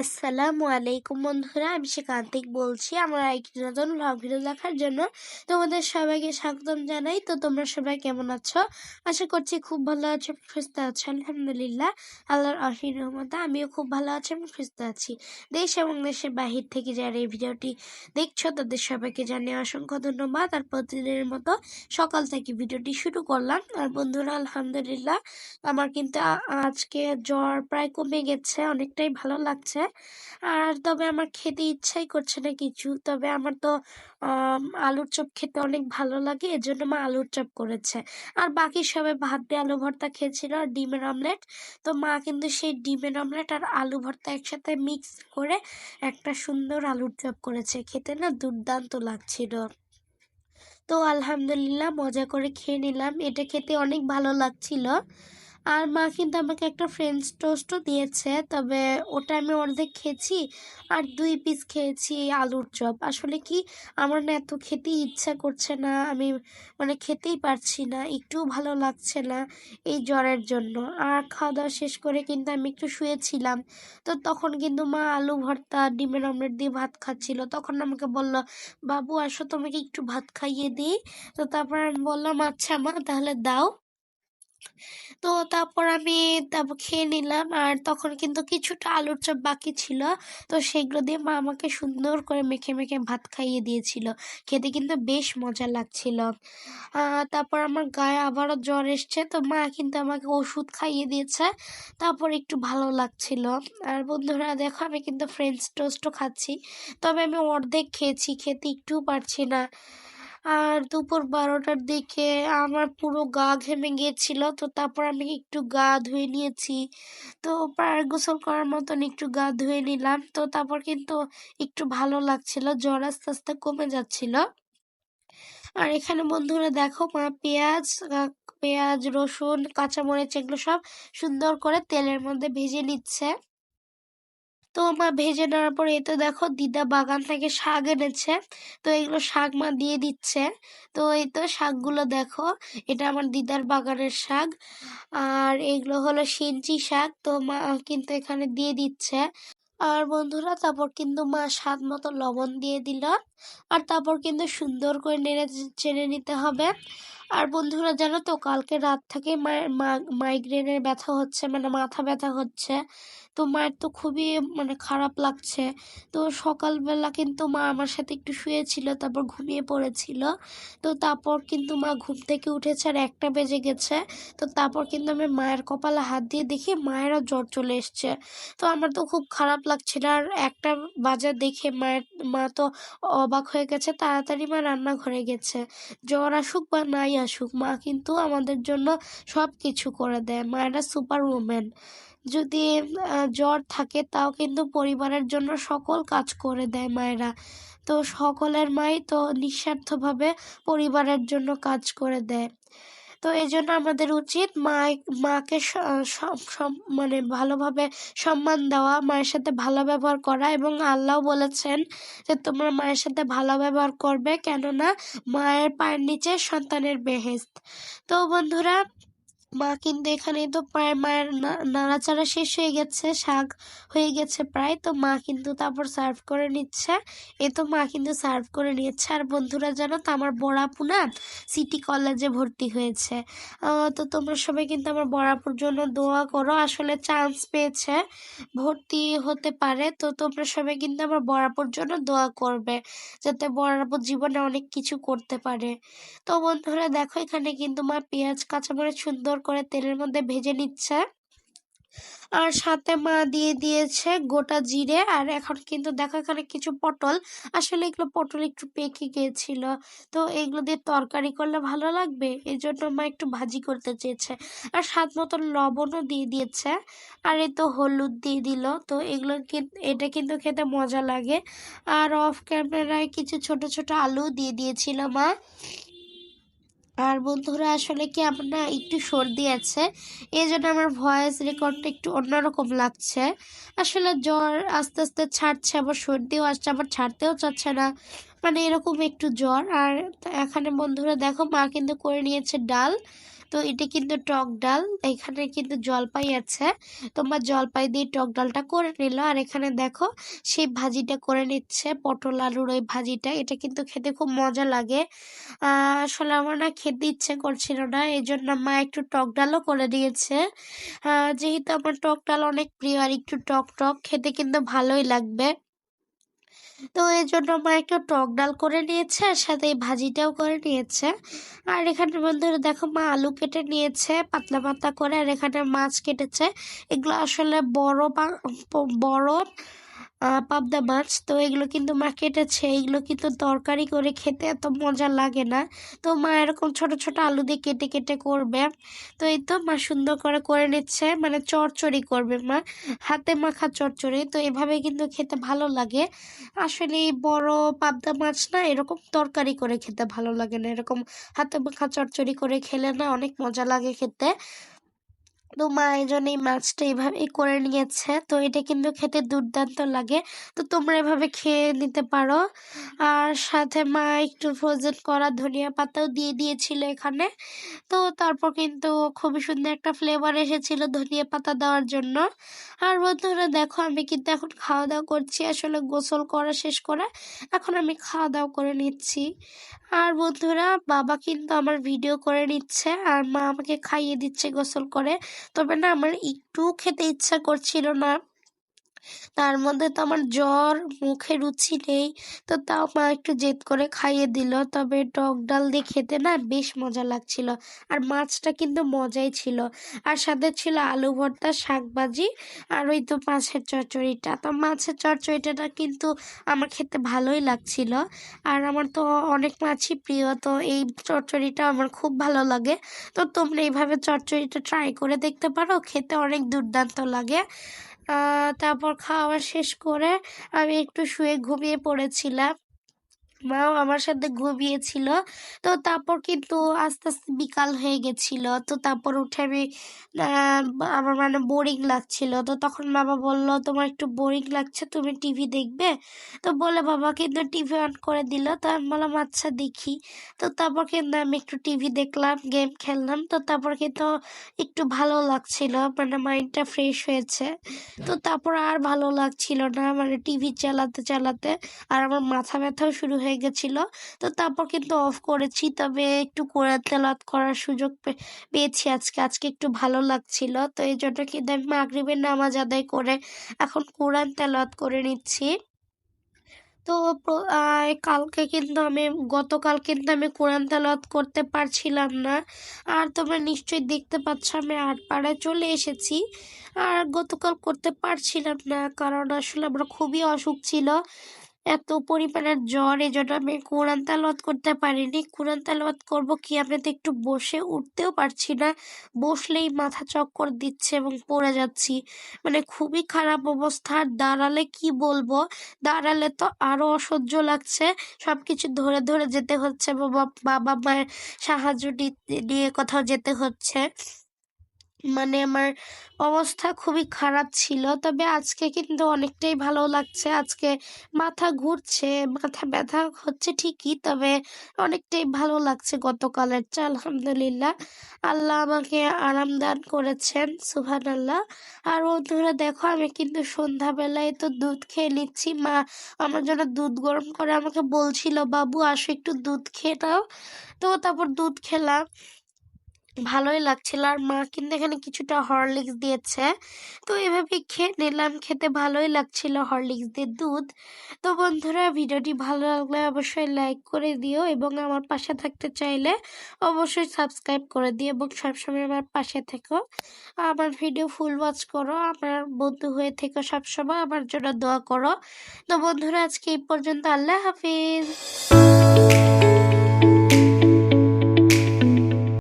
আসসালামু আলাইকুম বন্ধুরা, আমি সে কান্তিক বলছি। আমার একটি নতুন ব্লগ ভিডিও দেখার জন্য তোমাদের সবাইকে স্বাগতম জানাই। তো তোমরা সবাই কেমন আছো? আশা করছি খুব ভালো আছো সুস্থ আছো, আলহামদুলিল্লাহ। আল্লাহর আশীর রহমতে আমিও খুব ভালো আছি এবং সুস্থ আছি। দেশ এবং দেশের বাহির থেকে যারা এই ভিডিওটি দেখছ, তাদের সবাইকে জানিয়ে অসংখ্য ধন্যবাদ। আর প্রতিদিনের মতো সকাল থেকে ভিডিওটি শুরু করলাম। আর বন্ধুরা, আলহামদুলিল্লাহ, আমার কিন্তু আজকে জ্বর প্রায় কমে গেছে, অনেকটাই ভালো লাগছে। আর তবে আমার খেতে ইচ্ছাই করছে না কিছু। তবে আমার তো আলুর চপ খেতে অনেক ভালো লাগে, এজন্য মা আলুর চপ করেছে। আর বাকি সবাই ভাত দিয়ে আলু ভর্তা খেয়েছিল আর ডিমের অমলেট। তো মা কিন্তু সেই ডিমের অমলেট আর আলু ভর্তা একসাথে মিক্স করে একটা সুন্দর আলুর চপ করেছে। খেতে না দুর্দান্ত লাগছিল। তো আলহামদুলিল্লাহ মজা করে খেয়ে নিলাম। এটা খেতে অনেক ভালো লাগছিল। আর মা কিন্তু আমাকে একটা ফ্রেঞ্চ টোস্টও দিয়েছে, তবে ওটা আমি অর্ধেক খেয়েছি আর দুই পিস খেয়েছি আলুর চপ। আসলে কি, আমার না এত খেতেই ইচ্ছা করছে না, আমি মানে খেতেই পারছি না একটু ভালো লাগছে না এই জ্বরের জন্য। আর খাওয়া দাওয়া শেষ করে কিন্তু আমি একটু শুয়েছিলাম, তো তখন কিন্তু মা আলু ভর্তা, ডিমের অমলেট দিয়ে ভাত খাচ্ছিল। তখন আমাকে বলল, বাবু, আসো তোমাকে একটু ভাত খাইয়ে দিই। তো তারপর আমি বললাম আচ্ছা মা, তাহলে দাও। তো তারপর আমি তারপর খেয়ে নিলাম। আর তখন কিন্তু কিছুটা আলুর চপ বাকি ছিল। তো সেগুলো দিয়ে মা আমাকে সুন্দর করে মেখে মেখে ভাত খাইয়ে দিয়েছিল। খেতে কিন্তু বেশ মজা লাগছিল। তারপর আমার গায়ে আবারও জ্বর এসছে। তো মা কিন্তু আমাকে ওষুধ খাইয়ে দিয়েছে। তারপর একটু ভালো লাগছিল। আর বন্ধুরা, দেখো আমি কিন্তু ফ্রেঞ্চ টোস্টও খাচ্ছি। তবে আমি অর্ধেক খেয়েছি। খেতে একটুও পারছি না। আর দুপুর বারোটার দিকে আমার পুরো গা ঘেমে গিয়েছিল, তো তারপর আমি একটু গা ধুয়ে নিয়েছি। তো প্রায় গোসল করার মতন একটু গা ধুয়ে নিলাম, তো তারপর কিন্তু একটু ভালো লাগছিল, জ্বর আস্তে আস্তে কমে যাচ্ছিল। আর এখানে বন্ধুরা দেখো, মা পেঁয়াজ পেঁয়াজ, রসুন, কাঁচামরিচ, এগুলো সব সুন্দর করে তেলের মধ্যে ভেজে নিচ্ছে। তো মা ভেজে নেওয়ার পরে এই তো দেখো দিদা বাগান থেকে শাক এনেছে। তো এগুলো শাক মা দিয়ে দিচ্ছে। তো এই তো শাকগুলো দেখো, এটা আমার দিদার বাগানের শাক। আর এগুলো হলো সিঞ্চি শাক, তো মা কিন্তু এখানে দিয়ে দিচ্ছে। আর বন্ধুরা, তারপর কিন্তু মা স্বাদ মতো লবণ দিয়ে দিল। আর তারপর কিন্তু সুন্দর করে নেড়ে চেড়ে নিতে হবে। আর বন্ধুরা, জানো তো, কালকে রাত থেকে মায়ের মাইগ্রেনের ব্যথা হচ্ছে মানে মাথা ব্যথা হচ্ছে। তো মায়ের তো খুবই মানে খারাপ লাগছে। তো সকালবেলা কিন্তু মা আমার সাথে একটু শুয়েছিল, তারপর ঘুমিয়ে পড়েছিল। তো তারপর কিন্তু মা ঘুম থেকে উঠেছে আর একটা বেজে গেছে। তো তারপর কিন্তু আমি মায়ের কপালে হাত দিয়ে দেখি মায়েরও জ্বর চলে এসছে। তো আমার তো খুব খারাপ লাগছিল আর একটা বাজার দেখে মায়ের, মা তো অবাক হয়ে গেছে, তাড়াতাড়ি মা রান্নাঘরে গেছে। জ্বর আসুক বা নাই আসুক, মা কিন্তু আমাদের জন্য সব কিছু করে দেয়। মায়েরা সুপার উমেন যদি জ্বর থাকে তাও কিন্তু পরিবারের জন্য সকল কাজ করে দেয় মায়েরা। তো সকলের মাই তো নিঃস্বার্থভাবে পরিবারের জন্য কাজ করে দেয়। তো এই জন্য আমাদের উচিত মা মাকে মানে ভালোভাবে সম্মান দেওয়া, মায়ের সাথে ভালো ব্যবহার করা এবং আল্লাহ বলেছেন যে তোমরা মায়ের সাথে ভালো ব্যবহার করবে কেননা মায়ের পায়ের নিচে সন্তানের বেহেস্ত তো বন্ধুরা মা কিন্তু এখানে তো প্রায় মায়ের নাড়াচাড়া শেষ হয়ে গেছে, শাক হয়ে গেছে প্রায়। তো মা কিন্তু তারপর সার্ভ করে নিচ্ছে। এ তো মা কিন্তু সার্ভ করে নিচ্ছে। আর বন্ধুরা জানো তো, আমার বড়াপু না সিটি কলেজে ভর্তি হয়েছে। তো তোমরা সবাই কিন্তু আমার বড়াপুর জন্য দোয়া করো। আসলে চান্স পেয়েছে, ভর্তি হতে পারে। তো তোমরা সবাই কিন্তু আমার বড়াপুর জন্য দোয়া করবে, যাতে বড়াপুর জীবনে অনেক কিছু করতে পারে। তো বন্ধুরা দেখো, এখানে কিন্তু মা পেঁয়াজ, কাঁচামরিচ সুন্দর করে তেলের মধ্যে ভেজে নিচ্ছে। আর সাথে মা দিয়ে দিয়েছে গোটা জিরে। আর এখন কিন্তু দেখো এখানে কিছু পটল। আসলে এগুলো পটল একটু পেকে গিয়েছিল তো এগুলো দিয়ে তরকারি করলে ভালো লাগবে? এই জন্য মা একটু ভাজি করতে চেয়েছে। আর স্বাদ মতন লবণও দিয়ে দিয়েছে। আর এই তো হলুদ দিয়ে দিল। তো এগুলো এটা কিন্তু খেতে মজা লাগে। আর অফ ক্যামেরায় কিছু ছোট ছোট আলু দিয়ে দিয়েছিল মা। আর বন্ধুরা, আসলে কি আমার না একটু সর্দি আছে এই জন্য আমার ভয়েস রেকর্ডটা একটু অন্যরকম লাগছে। আসলে জ্বর আস্তে আস্তে ছাড়ছে, আবার সর্দিও আসছে, আবার ছাড়তেও চাচ্ছে না। মানে এরকম একটু জ্বর। আর এখানে বন্ধুরা দেখো, মা কিন্তু করে নিয়েছে ডাল। তো এটা কিন্তু টক ডাল, এখানে কিন্তু জলপাই আছে। তোমার জলপাই দিয়ে টক ডালটা করে নিল। আর এখানে দেখো, সেই ভাজিটা করে নিচ্ছে পটল আলুর ওই ভাজিটা। এটা কিন্তু খেতে খুব মজা লাগে। আসলে আমার না খেতে ইচ্ছে করছিল না এই জন্য মা একটু টক ডালও করে দিয়েছে। যেহেতু আমার টক ডাল অনেক প্রিয়, আর একটু টক টক, খেতে কিন্তু ভালোই লাগবে। তো এই জন্য মা একটু টক ডাল করে নিয়েছে, আর সাথে এই ভাজিটাও করে নিয়েছে। আর এখানে বন্ধুরা, দেখো মা আলু কেটে নিয়েছে, পাতলা পাতলা করে, আর এখানে মাছ কেটেছে। এগুলো আসলে বড় বা বড় পাবদা মাছ। তো এগুলো কিন্তু মা কেটেছে এগুলো কিন্তু তরকারি করে খেতে এত মজা লাগে না। তো মা এরকম ছোট ছোট আলু দিয়ে কেটে কেটে করবে। তো এই তো মা সুন্দর করে করে নিচ্ছে। মানে চরচড়ি করবে মা। হাতে মাখা চরচড়ি তো এভাবে কিন্তু খেতে ভালো লাগে। আসলে বড় পাবদা মাছ না, এরকম তরকারি করে খেতে ভালো লাগে না। এরকম হাতে মাখা চরচড়ি করে খেলে না অনেক মজা লাগে খেতে। তো মা এই জন্য এই মাছটা এইভাবেই করে নিয়েছে। তো এটা কিন্তু খেতে দুর্দান্ত লাগে। তো তোমরা এভাবে খেয়ে নিতে পারো। আর সাথে মা একটু ফ্রোজেন করা ধনিয়া পাতাও দিয়ে দিয়েছিল এখানে। তো তারপর কিন্তু খুবই সুন্দর একটা ফ্লেভার এসেছিল ধনিয়া পাতা দেওয়ার জন্য। আর বন্ধুরা দেখো, আমি কিন্তু এখন খাওয়া দাওয়া করছি। আসলে গোসল করা শেষ করে এখন আমি খাওয়া দাওয়া করে নিচ্ছি। আর বন্ধুরা, বাবা কিন্তু আমার ভিডিও করে নিচ্ছে। আর মা আমাকে খাইয়ে দিচ্ছে গোসল করে। তবে না আমার একটু খেতে ইচ্ছা করছিল না। তার মধ্যে তো আমার জ্বর, মুখে রুচি নেই। তো তাও মা একটু জেদ করে খাইয়ে দিল। তবে টক ডাল দিয়ে খেতে না বেশ মজা লাগছিল। আর মাছটা কিন্তু মজাই ছিল। আর সাথে ছিল আলু ভর্তা শাক ভাজি আর ওই তো মাছের চচ্চড়িটা। তো মাছের চচ্চড়িটা কিন্তু আমার খেতে ভালোই লাগছিল। আর আমার তো অনেক মাছই প্রিয়। তো এই চচ্চড়িটা আমার খুব ভালো লাগে। তো তোমরা এইভাবে চচ্চড়িটা ট্রাই করে দেখতে পারো। খেতে অনেক দুর্দান্ত লাগে। তারপর খাওয়া শেষ করে আমি একটু শুয়ে ঘুমিয়ে পড়েছিলাম। মাও আমার সাথে ঘুমিয়েছিল। তো তারপর কিন্তু আস্তে আস্তে বিকাল হয়ে গেছিল। তো তারপর উঠে আমি আমার মানে বোরিং লাগছিল। তো তখন বাবা বলল, তোমার একটু বোরিং লাগছে, তুমি টিভি দেখবে? তো বলে বাবা কিন্তু টিভি অন করে দিল। তো আমি বললাম আচ্ছা দেখি। তো তারপর কিন্তু আমি একটু টিভি দেখলাম গেম খেললাম। তো তারপর কিন্তু একটু ভালো লাগছিল মানে মাইন্ডটা ফ্রেশ হয়েছে। তো তারপর আর ভালো লাগছিল না মানে টিভি চালাতে চালাতে। আর আমার মাথা ব্যথাও শুরু হয়ে হয়ে গেছিল তো তারপর কিন্তু অফ করেছি। তবে একটু কোরআন তেলাত করার সুযোগ পেয়েছি আজকে। আজকে একটু ভালো লাগছিল। তো এই জন্য কিন্তু আমি মাগরিবের নামাজ আদায় করে এখন কোরআন তেলাত করে নিচ্ছি। তো কালকে কিন্তু আমি, গতকাল কিন্তু আমি কোরআন তেলাওয়াত করতে পারছিলাম না। আর তোমরা নিশ্চয়ই দেখতে পাচ্ছ আমি আটপাড়ায় চলে এসেছি। আর গতকাল করতে পারছিলাম না। কারণ আসলে আমরা খুবই অসুখ ছিল। এত পরিমাণের জ্বর, এই জন্য আমি কোরআন তালাওয়াত করতে পারিনি। কোরআন তালাওয়াত করব কি আমি তো একটু বসে উঠতেও পারছি না। বসলেই মাথা চক্কর দিচ্ছে এবং পড়ে যাচ্ছি। মানে খুবই খারাপ অবস্থা। দাঁড়ালে কি বলব? দাঁড়ালে তো আরও অসহ্য লাগছে। সব কিছু ধরে ধরে যেতে হচ্ছে। বাবা বাবা মায়ের সাহায্য নিয়ে কোথাও যেতে হচ্ছে। মানে আমার অবস্থা খুবই খারাপ ছিল। তবে আজকে কিন্তু অনেকটাই ভালো লাগছে। আজকে মাথা ঘুরছে, মাথা ব্যথা হচ্ছে ঠিকই, তবে অনেকটাই ভালো লাগছে গতকালের। চা, আলহামদুলিল্লাহ। আল্লাহ আমাকে আরাম দান করেছেন সুহান আল্লাহ আর বন্ধুরা, দেখো, আমি কিন্তু সন্ধ্যাবেলায় তো দুধ খেয়ে নিচ্ছি। মা আমার জন্য দুধ গরম করে আমাকে বলছিল, বাবু, আসো একটু দুধ খেয়ে নাও। তো তারপর দুধ খেলাম। ভালোই লাগছিল। আর মা কিন্তু এখানে কিছুটা হরলিক্স দিয়েছে। তো এভাবে খেয়ে নিলাম, খেতে ভালোই লাগছিল হরলিক্স দিয়ে দুধ। তো বন্ধুরা, ভিডিওটি ভালো লাগলে অবশ্যই লাইক করে দিও এবং আমার পাশে থাকতে চাইলে অবশ্যই সাবস্ক্রাইব করে দিও এবং সবসময় আমার পাশে থেকো। আমার ভিডিও ফুল ওয়াচ করো, আমার বন্ধু হয়ে থেকো সবসময়, আমার জন্য দোয়া করো। তো বন্ধুরা, আজকে এই পর্যন্ত আল্লাহ হাফিজ।